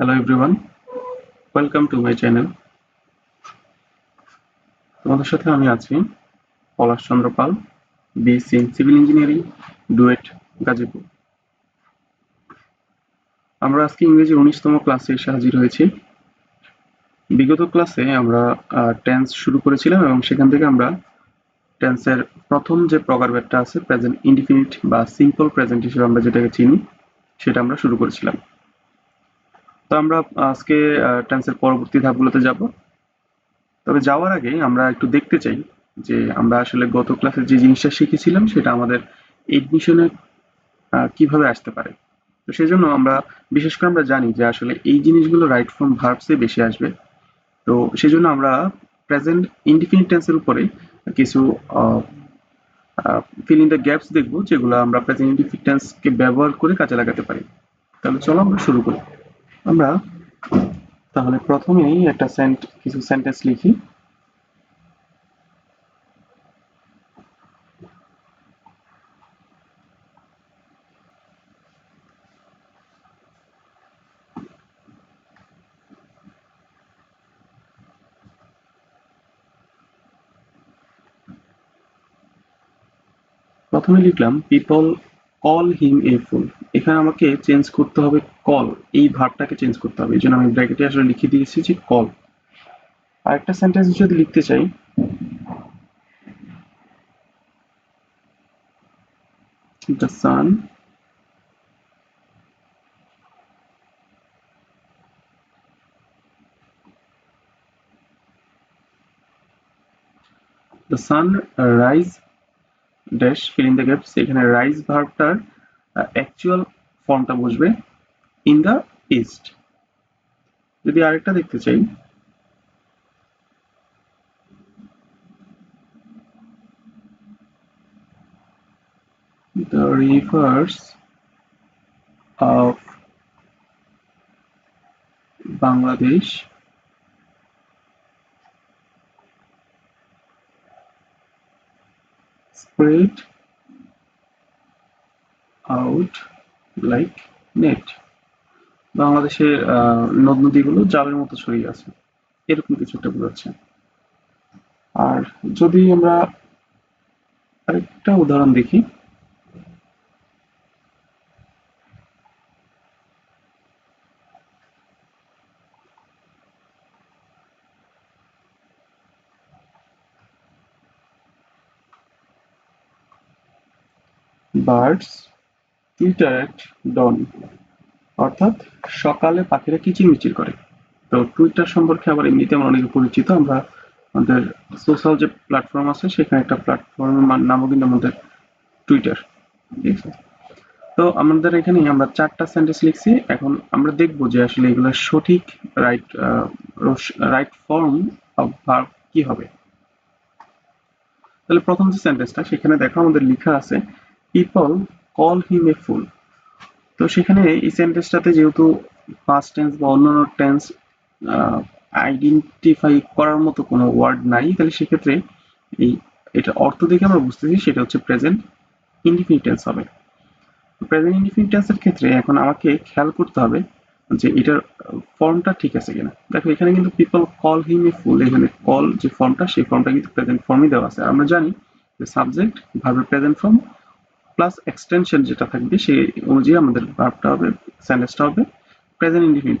Hello everyone, welcome to my channel. তোমাদের সাথে আমি আছি Palash Chandra Pal BSc civil engineering DUET Gazipur. আমরা আজকে ইংরেজির উনিশতম ক্লাসে এসে হাজির হয়েছি। বিগত ক্লাসে আমরা টেন্স শুরু করেছিলাম এবং সেখান থেকে আমরা টেন্সের প্রথম যে প্রকারভেদটা আছে প্রেজেন্ট ইনডিফিনিট বা সিম্পল প্রেজেন্ট হিসেবে আমরা যেটাকে চিনি সেটা আমরা শুরু করেছিলাম। তো আমরা আজকে টেন্সের পরবর্তী ধাপগুলোতে যাব। তবে যাওয়ার আগে আমরা একটু দেখতে চাই যে আমরা আসলে গত ক্লাসে যে জিনিসটা শিখেছিলাম সেটা আমাদের এডমিশনে কীভাবে আসতে পারে। তো সেই জন্য আমরা, বিশেষ করে আমরা জানি যে আসলে এই জিনিসগুলো রাইট ফর্ম ভার্বসে বেশি আসবে। তো সেই জন্য আমরা প্রেজেন্ট ইনডিফিনিট টেন্সের উপরে কিছু ফিল ইন দ্য গ্যাপস দেখব, যেগুলো আমরা প্রেজেন্ট ইনডিফিনিট টেন্সকে ব্যবহার করে কাজে লাগাতে পারি। তাহলে চলো আমরা শুরু করি। আমরা তাহলে প্রথমেই একটা সেন্ট কিছু সেন্টেন্স লিখি। প্রথমে লিখলাম পিপল কল হিম এ ফুল এখানে আমাকে চেঞ্জ করতে হবে কল এই ভার্বটাকে চেঞ্জ করতে হবে। এই জন্য আমি ব্র্যাকেটে আসলে লিখে দিয়েছি যে কল আরেকটা সেন্টেন্স যদি লিখতে চাই। The sun the sun rise in the gaps এখানে রাইজ ভার্বটার অ্যাকচুয়াল ফর্মটা বসবে ইন দ্য ইস্ট যদি আরেকটা দেখতে চাই। The rivers of Bangladesh spread out like net. বাংলাদেশের নদ নদীগুলো জালের মতো ছড়িয়ে আছে। এরকম কিছু একটা বোঝাচ্ছে আর যদি আমরা আরেকটা উদাহরণ দেখি। বার্ডস টুইটার ডন অর্থাৎ সকালে পাখিরা কিচিরমিচির করে। তো টুইটার সম্পর্কে আবার এমনিতে আমরা অনেকে পরিচিত। আমরা আমাদের সোশ্যাল যে প্ল্যাটফর্ম আছে, সেখানে একটা প্ল্যাটফর্মের নামও কিন্তু আমাদের টুইটার ঠিক আছে? তো আমাদের এখানে আমরা চারটা সেন্টেন্স লিখছি। এখন আমরা দেখব যে আসলে এগুলোর সঠিক right right form of verb কি হবে। তাহলে প্রথম যে সেন্টেন্সটা সেখানে দেখো আমাদের লেখা আছে পিপল কল হিম এ ফুল তো সেখানে এই সেন্টেন্সটাতে যেহেতু পাস্ট টেন্স বা অন্যান্য টেন্স আইডেন্টিফাই করার মতো কোনো ওয়ার্ড নাই, তাহলে সেক্ষেত্রে এই, এটা অর্থ দেখে আমরা বুঝতেছি, সেটা হচ্ছে প্রেজেন্ট ইনডিফিনিট টেন্স হবে। প্রেজেন্ট ইনডিফিনিট টেন্সের ক্ষেত্রে এখন আমাকে খেয়াল করতে হবে যে এটার ফর্মটা ঠিক আছে কিনা। দেখো, এখানে কিন্তু পিপল কল হিম এ ফুল এখানে কল যে ফর্মটা সেই ফর্মটা কিন্তু প্রেজেন্ট ফর্মই দেওয়া আছে। আমরা জানি যে সাবজেক্ট ভার্বের প্রেজেন্ট ফর্ম প্লাস এক্সটেনশন যেটা থাকবে, সেই অনুযায়ী আমাদের ভার্বটা হবে সেন্টেন্সটা হবে প্রেজেন্ট ইনডিফিনিট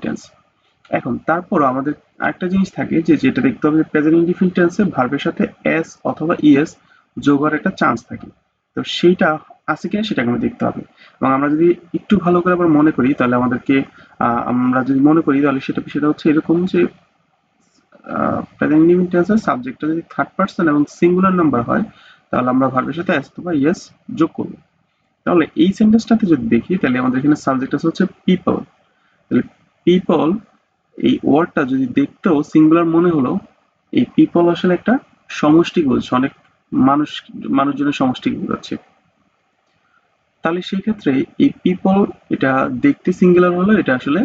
এখন তারপর আমাদের আরেকটা জিনিস থাকে যে, যেটা দেখতে হবে প্রেজেন্ট ইনডিফিনিট টেন্সে ভার্বের সাথে এস অথবা ইএস যোগ হওয়ার একটা চান্স থাকে। তো সেইটা আছে কিনা সেটাকে আমরা দেখতে হবে। এবং আমরা যদি একটু ভালো করে আবার মনে করি, তাহলে আমাদেরকে আমরা যদি মনে করি, তাহলে সেটা সেটা হচ্ছে এরকম যে প্রেজেন্ট ইনডিফিনিট টেন্সের সাবজেক্টটা যদি থার্ড পার্সন এবং সিঙ্গুলার নাম্বার হয়, তাহলে আমরা ভার্বের সাথে এস অথবা ইএস যোগ করব। তাহলে এই সেন্টেন্সটাতে যদি দেখি, তাহলে আমাদের এখানে সাবজেক্ট আছে হচ্ছে পিপল তাহলে পিপল এই ওয়ার্ডটা যদি দেখতেও সিঙ্গুলার মনে হলো, এই পিপল আসলে একটা সমষ্টি বলছে অনেক মানুষ, মানুষজনের সমষ্টি বোঝাচ্ছে। তাহলে সেই ক্ষেত্রে এই পিপল এটা দেখতে সিঙ্গুলার হলো, এটা আসলে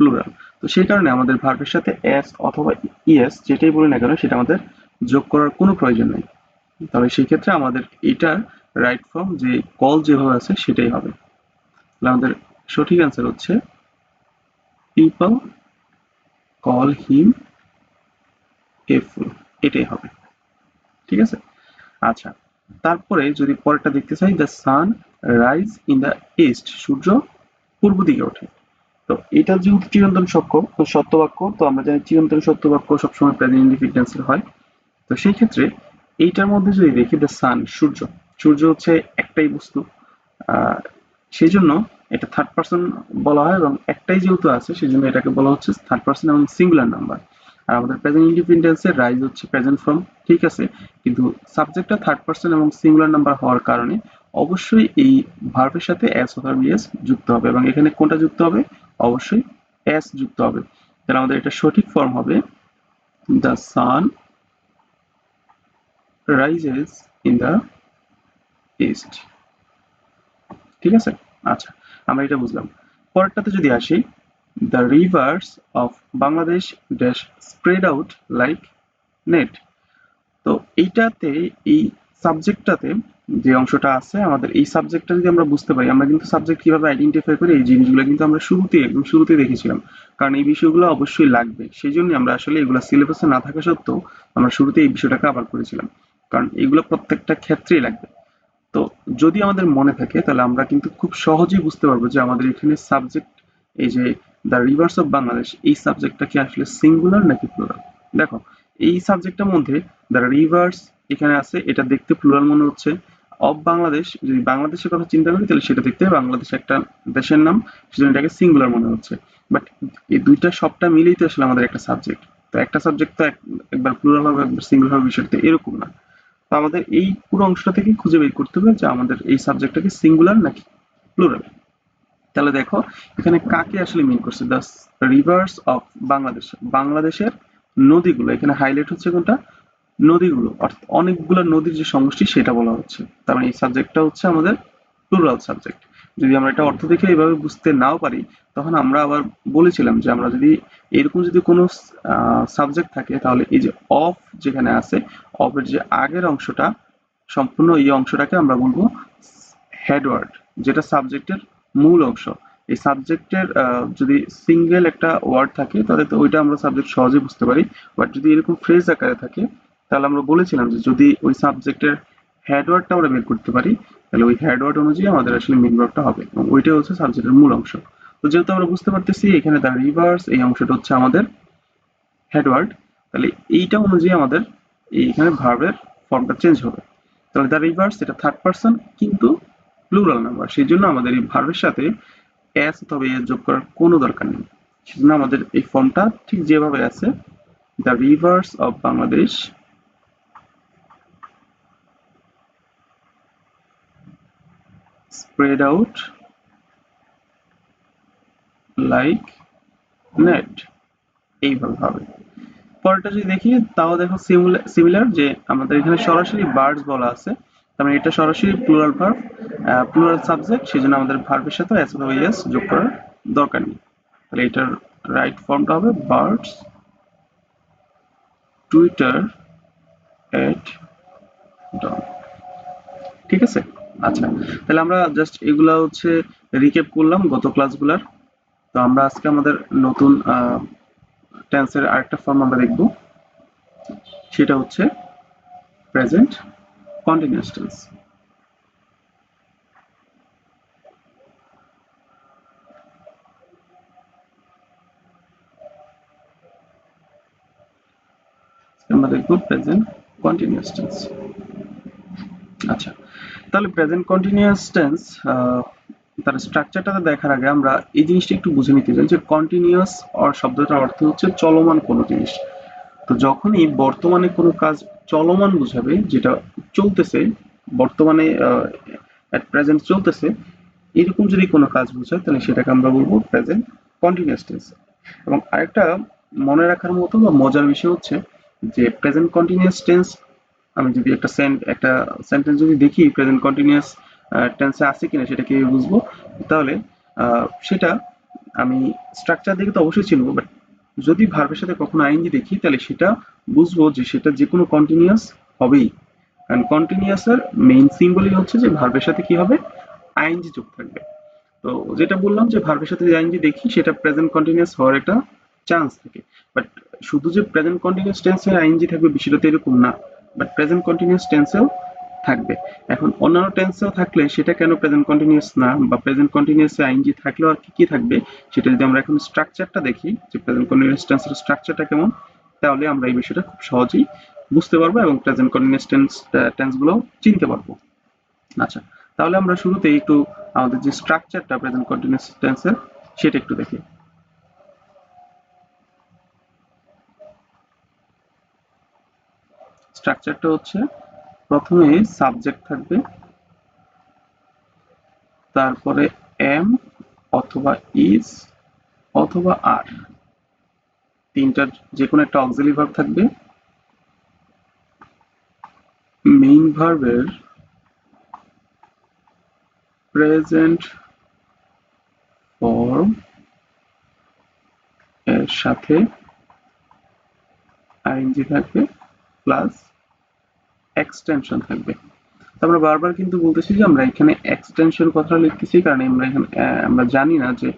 প্লুরাল তো সেই কারণে আমাদের ভার্বের সাথে এস অথবা ইএস যেটাই বলি না কেন, সেটা আমাদের যোগ করার কোনো প্রয়োজন নেই। তাহলে সেই ক্ষেত্রে আমাদের এটার রাইট ফর্ম যে কল যেভাবে আছে সেটাই হবে। তাহলে আমাদের সঠিক অ্যান্সার হচ্ছে পিপল কল হিম এ ফুল এটাই হবে। ঠিক আছে? আচ্ছা তারপরে যদি পরেরটা দেখতে চাই the sun rise in the east সূর্য পূর্ব দিকে ওঠে। তো এটা যেহেতু চিরন্তন সত্য সত্য বাক্য তো আমরা জানি চিরন্তন সত্য বাক্য সবসময় প্রেজেন্ট ইন্ডিফিটেন্সের হয়। তো সেই ক্ষেত্রে এইটার মধ্যে যদি দেখি দ্য সান সূর্য সূর্য হচ্ছে একটাই বস্তু। সেই জন্য এটা থার্ড পার্সন বলা হয় এবং একটাই যেহেতু আছে, সেই জন্য এটাকে বলা হচ্ছে থার্ড পার্সন এবং সিঙ্গুলার নাম্বার আর আমাদের প্রেজেন্ট ইন্ডিপেন্ডেন্সের রাইজ হচ্ছে প্রেজেন্ট ফর্ম ঠিক আছে? কিন্তু সাবজেক্টটা থার্ড পার্সন এবং সিঙ্গুলার নাম্বার হওয়ার কারণে অবশ্যই এই ভার্বের সাথে এস অথবা বিএস যুক্ত হবে এবং এখানে কোনটা যুক্ত হবে? অবশ্যই এস যুক্ত হবে। তাহলে আমাদের এটা সঠিক ফর্ম হবে। The sun rises in the east ঠিক আছে? আচ্ছা আমরা এটা বুঝলাম। পরেরটাতে যদি আসি the rivers of Bangladesh dash spread out like net তো এইটাতে, এই সাবজেক্টটাতে যে অংশটা আছে, আমাদের এই সাবজেক্টটা যদি আমরা বুঝতে পারি, আমরা কিন্তু সাবজেক্ট কীভাবে আইডেন্টিফাই করি, এই জিনিসগুলো কিন্তু আমরা শুরুতেই, একদম শুরুতেই দেখেছিলাম। কারণ এই বিষয়গুলো অবশ্যই লাগবে। সেই জন্য আমরা আসলে এগুলো সিলেবাসে না থাকা সত্ত্বেও আমরা শুরুতে এই বিষয়টাকে আবার করেছিলাম। কারণ এগুলো প্রত্যেকটা ক্ষেত্রেই লাগবে। যদি আমাদের মনে থাকে, তাহলে আমরা কিন্তু খুব সহজেই বুঝতে পারব যে আমাদের এখানে সাবজেক্ট এই যে দ্য রিভার্স অফ বাংলাদেশ এই সাবজেক্টটা কি আসলে সিঙ্গুলার নাকি প্লুরাল দেখো, এই সাবজেক্টটার মধ্যে দ্য রিভার্স এখানে আছে, এটা দেখতে প্লুরাল মনে হচ্ছে। অফ বাংলাদেশ যদি বাংলাদেশের কথা চিন্তা করি, তাহলে সেটা দেখতে বাংলাদেশ একটা দেশের নাম, সেজন্য এটাকে সিঙ্গুলার মনে হচ্ছে। বাট এই দুইটা সবটা মিলেই তো আসলে আমাদের একটা সাবজেক্ট তো একটা সাবজেক্ট তো একবার প্লুরাল হবে, একবার সিঙ্গুলার হবে, বিষয়টা এরকম না। তো আমাদের এই পুরো অংশটা থেকে খুঁজে বের করতে হবে যে আমাদের এই সাবজেক্টটাকে সিঙ্গুলার নাকি প্লুরাল তাহলে দেখো, এখানে কাকে আসলে মিন করছে? দ্য রিভার্স অফ বাংলাদেশ বাংলাদেশের নদীগুলো, এখানে হাইলাইট হচ্ছে কোনটা? নদীগুলো। অর্থাৎ অনেকগুলো নদীর যে সমষ্টি, সেটা বলা হচ্ছে। তার মানে এই সাবজেক্টটা হচ্ছে আমাদের প্লুরাল সাবজেক্ট যদি আমরা এটা অর্থ দেখে এইভাবে বুঝতে নাও পারি, তখন আমরা আবার বলেছিলাম যে আমরা যদি এরকম যদি কোনো সাবজেক্ট থাকে, তাহলে এই যে অফ যেখানে আছে অফের যে আগের অংশটা, সম্পূর্ণ এই অংশটাকে আমরা বলব হেডওয়ার্ড যেটা সাবজেক্টের মূল অংশ। এই সাবজেক্টের যদি সিঙ্গেল একটা ওয়ার্ড থাকে, তাহলে তো ওইটা আমরা সাবজেক্ট সহজে বুঝতে পারি। বাট যদি এরকম ফ্রেজ আকারে থাকে, তাহলে আমরা বলেছিলাম যে যদি ওই সাবজেক্টের হেডওয়ার্ডটা আমরা বের করতে পারি তাহলে ওই হেডওয়ার্ড অনুযায়ী আমাদের আসলে মেন ওয়ার্ডটা হবে এবং ওইটাই হচ্ছে সাবজেক্টের মূল অংশ। তো যেহেতু আমরা বুঝতে পারতেছি এখানে দ্য রিভার্স এই অংশটা হচ্ছে আমাদের হেডওয়ার্ড তাহলে এইটা অনুযায়ী আমাদের এইখানে ভার্বের ফর্মটা চেঞ্জ হবে। তাহলে দ্য রিভার্স এটা থার্ড পার্সন কিন্তু প্লুরাল নাম্বার সেই জন্য আমাদের এই ভার্বের সাথে এস অথবা এস যোগ করার কোনো দরকার নেই। সেজন্য আমাদের এই ফর্মটা ঠিক যেভাবে আছে the rivers of Bangladesh spread out like net. এইভাবে হবে। পরেরটা যদি দেখি, তাও দেখো সিমিলার যে আমাদের এখানে সরাসরি বার্ডস বলা আছে। তার মানে এটা সরাসরি প্লুরাল ভার্ব প্লুরাল সাবজেক্ট সেজন্য আমাদের ভার্বের সাথে এস যোগ করার দরকার নেই। তাহলে এটার রাইট ফর্মটা হবে বার্ডস টুইটার এট ডন ঠিক আছে? আচ্ছা তাহলে আমরা জাস্ট এগুলা হচ্ছে রিক্যাপ করলাম গত ক্লাসগুলার তো আমরা আজকে আমাদের নতুন টেন্সের আরেকটা ফর্ম আমরা দেখব। সেটা হচ্ছে প্রেজেন্ট কন্টিনিউয়াস টেন্স আমরা দেখব প্রেজেন্ট কন্টিনিউয়াস টেন্স আচ্ছা তাহলে প্রেজেন্ট কন্টিনিউয়াস টেন্স তার স্ট্রাকচারটা দেখার আগে আমরা এই জিনিসটা একটু বুঝে নিতে চাই যে কন্টিনিউয়াস অর শব্দটার অর্থ হচ্ছে চলমান কোনো জিনিস। তো যখনই বর্তমানে কোনো কাজ চলমান বোঝাবে, যেটা চলতেছে, বর্তমানে অ্যাট প্রেজেন্ট চলতেছে, এরকম যদি কোনো কাজ বোঝায়, তাহলে সেটাকে আমরা বলব প্রেজেন্ট কন্টিনিউয়াস টেন্স এবং আরেকটা মনে রাখার মতো বা মজার বিষয় হচ্ছে যে প্রেজেন্ট কন্টিনিউয়াস টেন্স আমি যদি একটা সেন্ট একটা সেন্টেন্স যদি দেখি প্রেজেন্ট কন্টিনিউয়াস টেন্সে আছে কিনা সেটা কীভাবে বুঝব? তাহলে সেটা আমি স্ট্রাকচার দেখে তো অবশ্যই চিনবো বাট যদি ভার্বের সাথে কখনো আইনজি দেখি, তাহলে সেটা বুঝব যে সেটা যে কোনো কন্টিনিউয়াস হবেই। কারণ কন্টিনিউয়াসের মেইন সিম্বলই হচ্ছে যে ভার্বের সাথে কি হবে? আইনজি যোগ থাকবে। তো যেটা বললাম যে ভার্বের সাথে আইএনজি দেখি, সেটা প্রেজেন্ট কন্টিনিউয়াস হওয়ার একটা চান্স থাকে। বাট শুধু যে প্রেজেন্ট কন্টিনিউয়াস টেন্সে আইএনজি থাকবে, বিষয়টা তো এরকম না। বাট প্রেজেন্ট কন্টিনিউয়াস টেন্সেও থাকবে। এখন অন্যান্য টেন্সেও থাকলে সেটা কেন প্রেজেন্ট কন্টিনিউয়াস না? বা প্রেজেন্ট কন্টিনিউয়াসে আইএনজি থাকলেও আর কি কি থাকবে? সেটা যদি আমরা এখন স্ট্রাকচারটা দেখি, যে প্রেজেন্ট কন্টিনিউয়াস টেন্সের স্ট্রাকচারটা কেমন, তাহলে আমরা এই বিষয়টা খুব সহজেই বুঝতে পারব এবং প্রেজেন্ট কন্টিনিউয়াস টেন্স টেন্সগুলো চিনতে পারব। আচ্ছা তাহলে আমরা শুরুতেই একটু আমাদের যে স্ট্রাকচারটা প্রেজেন্ট কন্টিনিউয়াস টেন্সের সেটা একটু দেখি। স্ট্রাকচারটা হচ্ছে প্রথমে সাবজেক্ট থাকবে, তারপরে এম অথবা ইজ অথবা আর তিনটার যে কোনো একটা অক্সিলারি ভার্ব থাকবে। মেইন ভার্বের প্রেজেন্ট ফর্ম এর সাথে আইএনজি থাকবে প্লাস এক্সটেনশন থাকবে। আমরা বারবার কিন্তু বলতেছি যে আমরা এখানে এক্সটেনশন কথাটা লিখতেছি, কারণ আমরা এখানে আমরা জানি না যে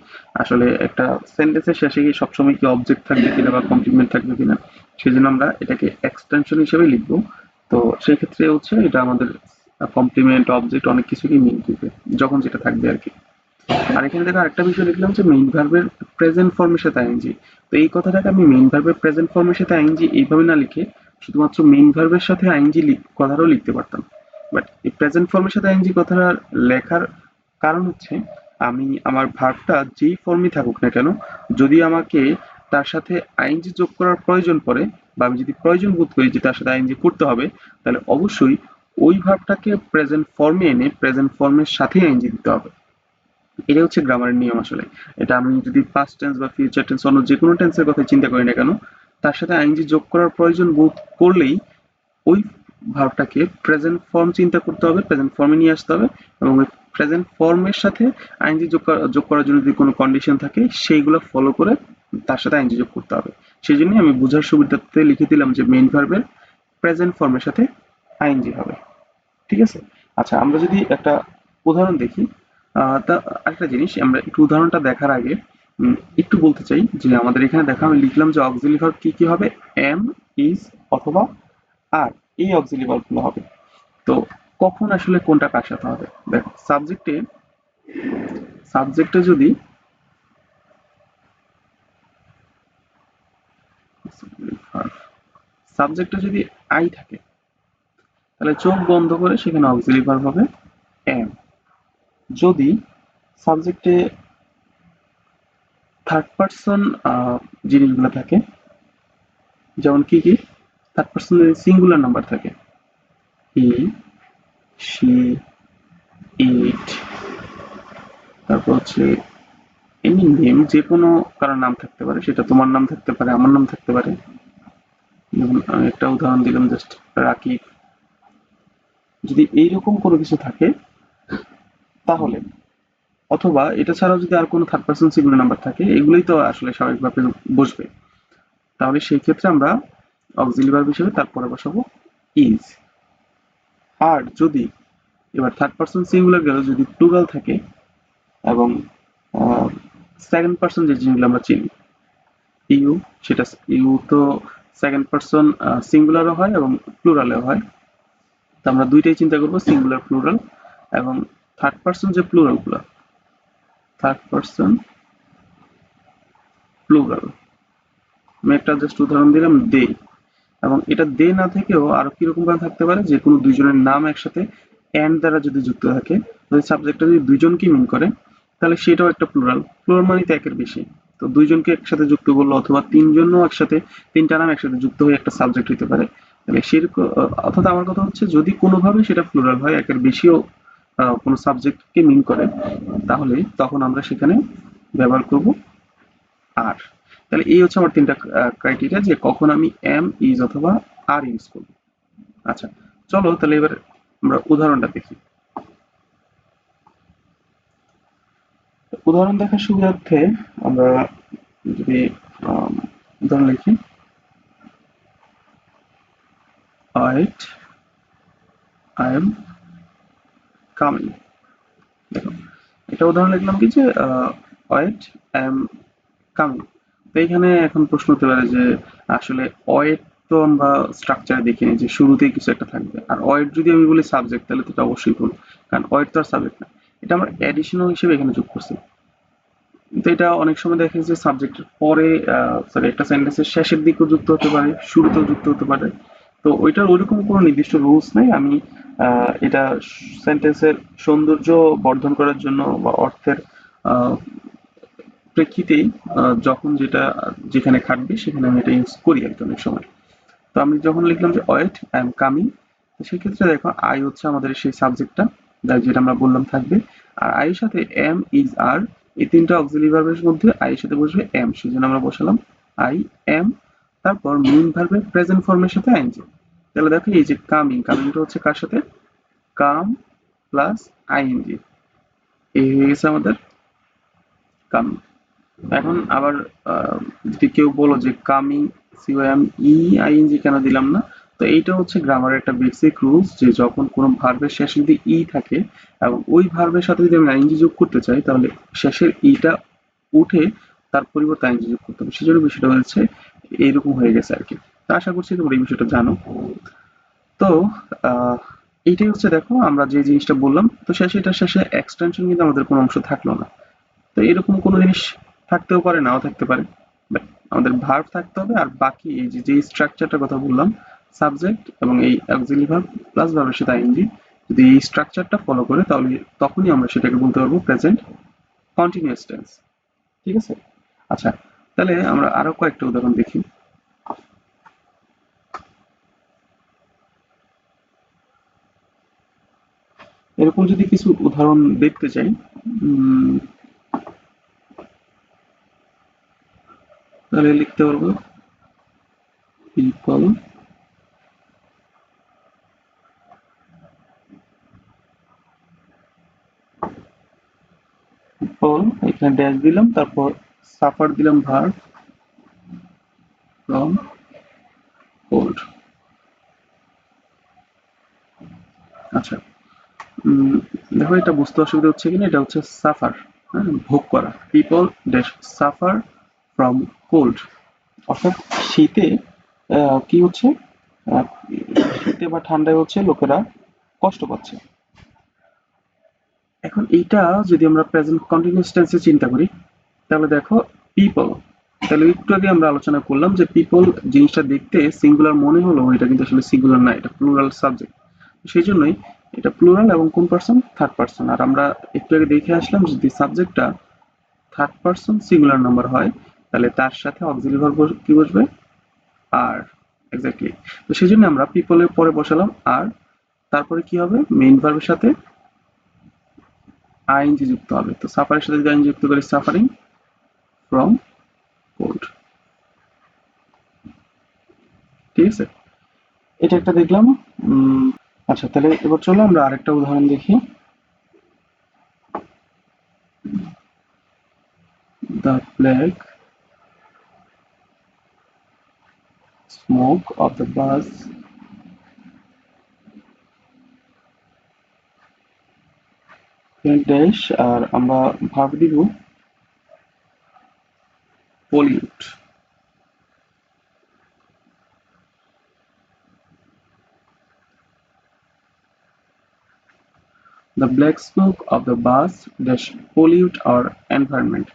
আসলে একটা সেন্টেন্সের শেষে গিয়ে সবসময় কি অবজেক্ট থাকবে কিনা বা কমপ্লিমেন্ট থাকবে কিনা। সেই জন্য আমরা এটাকে এক্সটেনশন হিসেবে লিখব। তো সেই ক্ষেত্রে হচ্ছে এটা আমাদের কমপ্লিমেন্ট অবজেক্ট অনেক কিছুকেই মিন করবে, যখন যেটা থাকবে আর কি। আর এখানে দেখো আরেকটা বিষয় লিখলাম যে মেইন ভার্বের প্রেজেন্ট ফর্মের সাথে আইএনজি তো এই কথাটাকে আমি মেইন ভার্বের প্রেজেন্ট ফর্মের সাথে আইএনজি এইভাবে না লিখে শুধুমাত্র মেইন ভার্বের সাথে আইএনজি কথাটাও লিখতে পারতাম। বাট এই প্রেজেন্ট ফর্মের সাথে আইএনজি কথাটা লেখার কারণ হচ্ছে, আমি আমার ভার্বটা যেই ফর্মই থাকুক না কেন, যদি আমাকে তার সাথে আইএনজি যোগ করার প্রয়োজন পড়ে, বা আমি যদি প্রয়োজন বোধ করি যে তার সাথে আইএনজি করতে হবে, তাহলে অবশ্যই ওই ভার্বটাকে প্রেজেন্ট ফর্মে এনে প্রেজেন্ট ফর্মের সাথে আইএনজি দিতে হবে। এটা হচ্ছে গ্রামারের নিয়ম আসলে। এটা আমি যদি পাস্ট টেন্স বা ফিউচার টেন্স অন্য যে কোনো টেন্সের কথা চিন্তা করি না কেন তার সাথে আইএনজি যোগ করার প্রয়োজন বোধ করলেই ওই ভার্বটাকে প্রেজেন্ট ফর্ম চিন্তা করতে হবে প্রেজেন্ট ফর্মে নিয়ে আসতে হবে এবং ওই প্রেজেন্ট ফর্মের সাথে আইনজি যোগ যোগ করার জন্য যদি কোনো কন্ডিশন থাকে, সেইগুলো ফলো করে তার সাথে আইনজি যোগ করতে হবে। সেই জন্যই আমি বোঝার সুবিধাতে লিখে দিলাম যে মেইন ভার্বের প্রেজেন্ট ফর্মের সাথে আইনজি হবে। ঠিক আছে? আচ্ছা আমরা যদি একটা উদাহরণ দেখি তা আরেকটা জিনিস, আমরা একটু উদাহরণটা দেখার আগে একটু বলতে চাই যে আমাদের এখানে দেখা, আমি লিখলাম যে অক্সিলি ভার্ব কি কি হবে? এম ইজ অথবা আর এই অক্সিলি ভার্বগুলো হবে। তো কখন আসলে কোনটা সাথে হবে? দেখো সাবজেক্টে সাবজেক্টে যদি সাবজেক্টে যদি আই থাকে, তাহলে চোখ বন্ধ করে সেখানে অক্সিলি ভার্ব হবে এম যদি সাবজেক্টে থার্ড পার্সন জিনিসগুলো থাকে, যেমন কি কি? থার্ড পার্সন সিঙ্গুলার নাম্বার থাকে। হি সি ইট তারপর হচ্ছে এনি নেম যে কোনো কারোর নাম থাকতে পারে, সেটা তোমার নাম থাকতে পারে, আমার নাম থাকতে পারে। যেমন একটা উদাহরণ দিলাম জাস্ট রাকিব। যদি এইরকম কোনো কিছু থাকে, তাহলে অথবা এটা ছাড়াও যদি আর কোনো থার্ড পার্সন সিঙ্গুলার নাম্বার থাকে, এগুলোই তো আসলে স্বাভাবিকভাবে বসবে। তাহলে সেই ক্ষেত্রে আমরা অক্সিলি ভার্ব হিসেবে তারপরে বসাবো ইজ আর যদি এবার থার্ড পার্সন সিঙ্গুলার গেল, যদি প্লুরাল থাকে, এবং সেকেন্ড পার্সন যে জিনিসগুলো আমরা চিনি, ইউ, সেটা ইউ তো সেকেন্ড পার্সন সিঙ্গুলারও হয় এবং প্লুরালেও হয়। তো আমরা দুইটাই চিন্তা করব সিঙ্গুলার প্লুরাল এবং থার্ড পার্সন যে প্লুরালগুলো থার্ড পার্সন প্লুরাল আমি একটা জাস্ট উদাহরণ দিলাম দে এবং এটা দে না থেকেও আরও কীরকম ভাবে থাকতে পারে? যে কোনো দুইজনের নাম একসাথে এন্ড দ্বারা যদি যুক্ত থাকে যদি সাবজেক্টটা যদি দুইজনকে মিন করে, তাহলে সেটাও একটা প্লুরাল প্লুরাল মানে তো একের বেশি। তো দুইজনকে একসাথে যুক্ত করল অথবা তিনজনও একসাথে, তিনটা নাম একসাথে যুক্ত হয়ে একটা সাবজেক্ট হতে পারে। তাহলে সেরকম অর্থাৎ আমার কথা হচ্ছে যদি কোনোভাবে সেটা প্লুরাল হয়, একের বেশিও কোনো সাবজেক্টকে মিন করে, তাহলে তখন আমরা সেখানে ব্যবহার করব আর তাহলে এই হচ্ছে আমার তিনটা ক্রাইটেরিয়া যে কখন আমি এম ইজ অথবা আর ইউজ করব। আচ্ছা চলো তাহলে এবার আমরা উদাহরণটা দেখি। উদাহরণ দেখার সুবিধার্থে আমরা যদি উদাহরণ লিখি। আইট আই এম দেখো এটা উদাহরণ লিখলাম কি যে ওয়েট এম কামিং তো এখানে এখন প্রশ্ন হতে পারে যে, আসলে ওয়েট তো আমরা স্ট্রাকচারে দেখিনি যে শুরুতেই কিছু একটা থাকবে। আর ওয়েট যদি আমি বলি সাবজেক্ট তাহলে তো এটা অবশ্যই ভুল, কারণ ওয়েট তো আর সাবজেক্ট না। এটা আমরা অ্যাডিশনাল হিসেবে এখানে যোগ করছি। তো এটা অনেক সময় দেখা যে সাবজেক্টের পরে সরি একটা সেন্টেন্সের শেষের দিকেও যুক্ত হতে পারে, শুরুতেও যুক্ত হতে পারে। তো ওইটার ওইরকম কোনো নির্দিষ্ট রুলস নেই। আমি এটা সেন্টেন্সের সৌন্দর্য বর্ধন করার জন্য বা অর্থের প্রেক্ষিতেই যখন যেটা, যেখানে খাটবে সেখানে আমি এটা ইউজ করি কি অনেক সময়। তো আমি যখন লিখলাম যে ওয়েট আই এম কামিং সেক্ষেত্রে দেখো আই হচ্ছে আমাদের সেই সাবজেক্টটা যেটা আমরা বললাম থাকবে। আর আইয়ের সাথে এম ইজ আর এই তিনটা অক্সিলারি ভার্বের মধ্যে আই এর সাথে বসবে এম সেজন্য আমরা বসালাম আই এম তারপর মেইন ভার্বের প্রেজেন্ট ফর্মের সাথে আইএনজি তাহলে দেখো এই যে কামিং কামিংটা হচ্ছে কার সাথে? কাম প্লাস আইএনজি এই হয়ে গেছে আমাদের কামিং এখন আবার যদি কেউ বলো যে কামিং সিওএম ই আইএনজি কেন দিলাম না, তো এইটা হচ্ছে গ্রামারের একটা বেসিক রুলস যে যখন কোনো ভার্বের শেষে যদি ই থাকে, এবং ওই ভার্বের সাথে যদি আমি আইএনজি যোগ করতে চাই, তাহলে শেষের ইটা উঠে তার পরিবর্তে আইএনজি যোগ করতে হবে সেজন্য বিষয়টা হচ্ছে এইরকম হয়ে গেছে আর কি। তো আশা করছি তোমরা এই বিষয়টা জানো। তো এইটাই হচ্ছে দেখো, আমরা যে জিনিসটা বললাম, তো শেষে এটা শেষে এক্সটেনশন কিন্তু আমাদের কোনো অংশ থাকল না। তো এরকম কোনো জিনিস থাকতেও পারে, নাও থাকতে পারে আমাদের ভার্ব থাকতে হবে আর বাকি এই যে যে স্ট্রাকচারটার কথা বললাম সাবজেক্ট এবং এই অক্সিলারি ভার্ব প্লাস ভার্বের সাথে আইএনজি যদি এই স্ট্রাকচারটা ফলো করে, তাহলে তখনই আমরা সেটাকে বলতে পারব প্রেজেন্ট কন্টিনিউয়াস টেন্স ঠিক আছে? আচ্ছা তাহলে আমরা আরও কয়েকটা উদাহরণ দেখি। এরকম যদি কিছু উদাহরণ দেখতে চাই তাহলে লিখতে পারব পিপল এখানে ড্যাশ দিলাম, তারপর সাফার দিলাম ভার্ব ফ্রম কোল্ড আচ্ছা দেখো এটা বুঝতে অসুবিধা হচ্ছে কিনা, এটা হচ্ছে সাফার হ্যাঁ ভোগ করা। People dash suffer from cold অর্থাৎ শীতে কি হচ্ছে? শীতে বা ঠান্ডায় হচ্ছে লোকেরা কষ্ট পাচ্ছে। এখন এইটা যদি আমরা প্রেজেন্ট কন্টিনিউয়াস টেন্সে চিন্তা করি তাহলে দেখো পিপল তাহলে একটু আগে আমরা আলোচনা করলাম যে পিপল জিনিসটা দেখতে সিঙ্গুলার মনে হলো, এটা কিন্তু আসলে সিঙ্গুলার না, এটা প্লুরাল সাবজেক্ট সেই জন্যই এটা প্লুরাল এবং কোন পার্সন থার্ড পার্সন আর আমরা একটু আগে দেখে আসলাম যদি সাবজেক্টটা থার্ড পার্সন সিঙ্গুলার নাম্বার হয়, তাহলে তার সাথে অক্সিলারি ভার্ব কি বসবে? আর এক্স্যাক্টলি তো সেই জন্য আমরা পিপলের পরে বসালাম আর তারপরে কি হবে? মেইন ভার্বের সাথে আইএনজি যুক্ত হবে। তো সাফারের সাথে যদি আইএনজি যুক্ত করি সাফারিং ফ্রম কোল্ড ঠিক আছে? এটা একটা দেখলাম আচ্ছা তাহলে এবার চলো আমরা আরেকটা উদাহরণ দেখি। The black smoke of the bus dash আর আমরা ভাব দিব pollute The black smoke of the bus dash pollute our environment.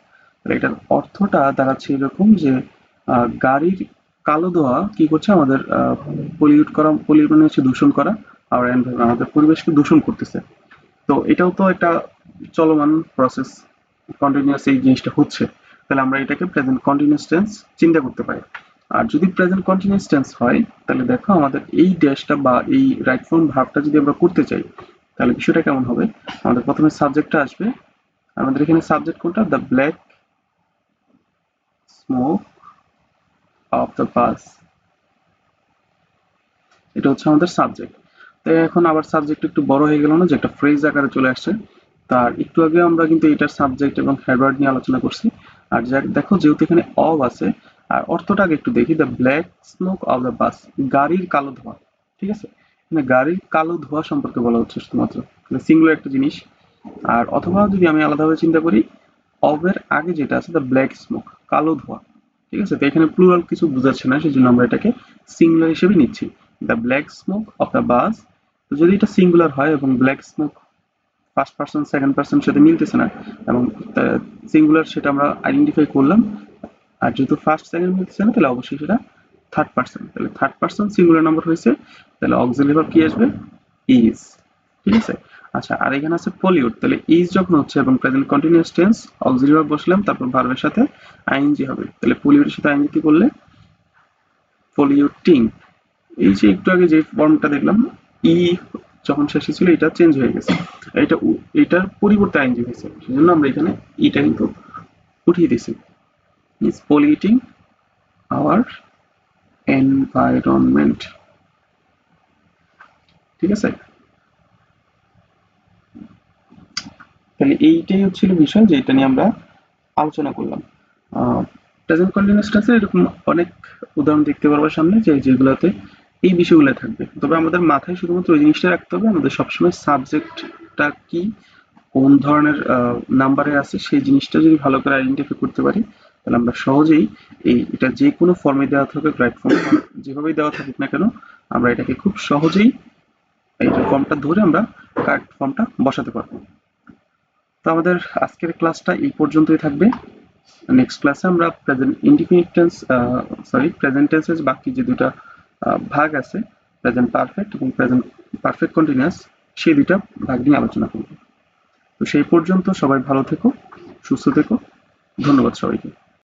এটার অর্থটা দাঁড়াচ্ছে এরকম যে গাড়ির কালো ধোঁয়া কি করছে আমাদের পলিউট করা পলিউট মানে হচ্ছে দূষণ করা আর এনভায়রনমেন্ট আমাদের পরিবেশকে দূষণ করতেছে। তো এটাও তো একটা চলমান প্রসেস কন্টিনিউয়াস এই জিনিসটা হচ্ছে। তাহলে আমরা এটাকে প্রেজেন্ট কন্টিনিউয়াস টেন্স চিন্তা করতে পারি। আর যদি প্রেজেন্ট কন্টিনিউয়াস টেন্স হয়, তাহলে দেখো আমাদের এই ড্যাশটা বা এই রাইট ফর্ম ভার্বটা যদি আমরা করতে চাই, তাহলে বিষয়টা কেমন হবে? আমাদের প্রথমে সাবজেক্টটা আসবে। আমাদের এখানে সাবজেক্ট কোনটা? The black smoke of the bus এটা হচ্ছে আমাদের সাবজেক্ট তো এখন আবার সাবজেক্ট একটু বড় হয়ে গেল না, যে একটা ফ্রেজ আকারে চলে আসছে। তার একটু আগে আমরা কিন্তু এটার সাবজেক্ট এবং হেডওয়ার্ড নিয়ে আলোচনা করছি। আর যা- দেখো যেহেতু এখানে অব আছে, আর অর্থটা একটু দেখি the black smoke of the bus গাড়ির কালো ধোঁয়া, ঠিক আছে? মানে গাড়ির কালো ধোঁয়া সম্পর্কে বলা হচ্ছে শুধুমাত্র সিঙ্গুলার একটা জিনিস। আর অথবা যদি আমি আলাদাভাবে চিন্তা করি অবের আগে যেটা আছে দ্য ব্ল্যাক স্মোক কালো ধোঁয়া, ঠিক আছে? তো এখানে প্লুরাল কিছু বোঝাচ্ছে না, সেজন্য আমরা এটাকে সিঙ্গুলার হিসেবে নিচ্ছি। The black smoke of the bus তো যদি এটা সিঙ্গুলার হয় এবং black smoke first person second person সাথে মিলতেছে না। এবং সিঙ্গুলার সেটা আমরা আইডেন্টিফাই করলাম। আর যেহেতু ফার্স্ট সেকেন্ড মিলতেছে না, তাহলে অবশ্যই সেটা থার্ড পার্সন তাহলে থার্ড পার্সন সিঙ্গুলার নাম্বার হয়েছে। তাহলে অক্সিলারি ভার্ব কি আসবে? ইজ ঠিক আছে? আচ্ছা আর এখানে আছে পলিউড তাহলে ইজ যখন হচ্ছে এবং present continuous tense auxiliary verb বসলাম, তারপর ভার্বের সাথে আইএনজি হবে। তাহলে পলিউডের সাথে আইএনজি করলে? পলিউটিং এই যে একটু আগে যে ফর্মটা দেখলাম ই যখন শেষে ছিল এটা চেঞ্জ হয়ে গেছে। এটা এটার পরিবর্তে আইনজি হয়েছে। সেজন্য আমরা এখানে এটা কিন্তু উঠিয়ে দিয়েছি। ইজ পলিউটিং আওয়ার এনভায়রনমেন্ট ঠিক আছে? তাহলে এইটাই হচ্ছিল বিষয় যেটা নিয়ে আমরা আলোচনা করলাম। প্রেজেন্ট কন্টিনিউয়াস টেন্সে এরকম অনেক উদাহরণ দেখতে পারব সামনে, যে যেগুলোতে এই বিষয়গুলো থাকবে। তবে আমাদের মাথায় শুধুমাত্র ওই জিনিসটা রাখতে হবে, আমাদের সবসময় সাবজেক্টটা কি, কোন ধরনের নাম্বারে আছে, সেই জিনিসটা যদি ভালো করে আইডেন্টিফাই করতে পারি, তাহলে আমরা সহজেই এই, এটা যে কোনো ফর্মে দেওয়া থাকুক রাইট ফর্ম যেভাবেই দেওয়া থাকুক না কেন, আমরা এটাকে খুব সহজেই এই ফর্মটা ধরে আমরা কার্ড ফর্মটা বসাতে পারব। তো আমাদের আজকের ক্লাসটা এই পর্যন্তই থাকবে। নেক্সট ক্লাসে আমরা present indefinite tense sorry present বাকি যে দুটো ভাগ আছে প্রেজেন্ট পারফেক্ট এবং প্রেজেন্ট পারফেক্ট কন্টিনিউয়াস সেই দুইটা ভাগ নিয়ে আলোচনা করব। তো সেই পর্যন্ত সবাই ভালো থেকো, সুস্থ থেকো, ধন্যবাদ সবাইকে।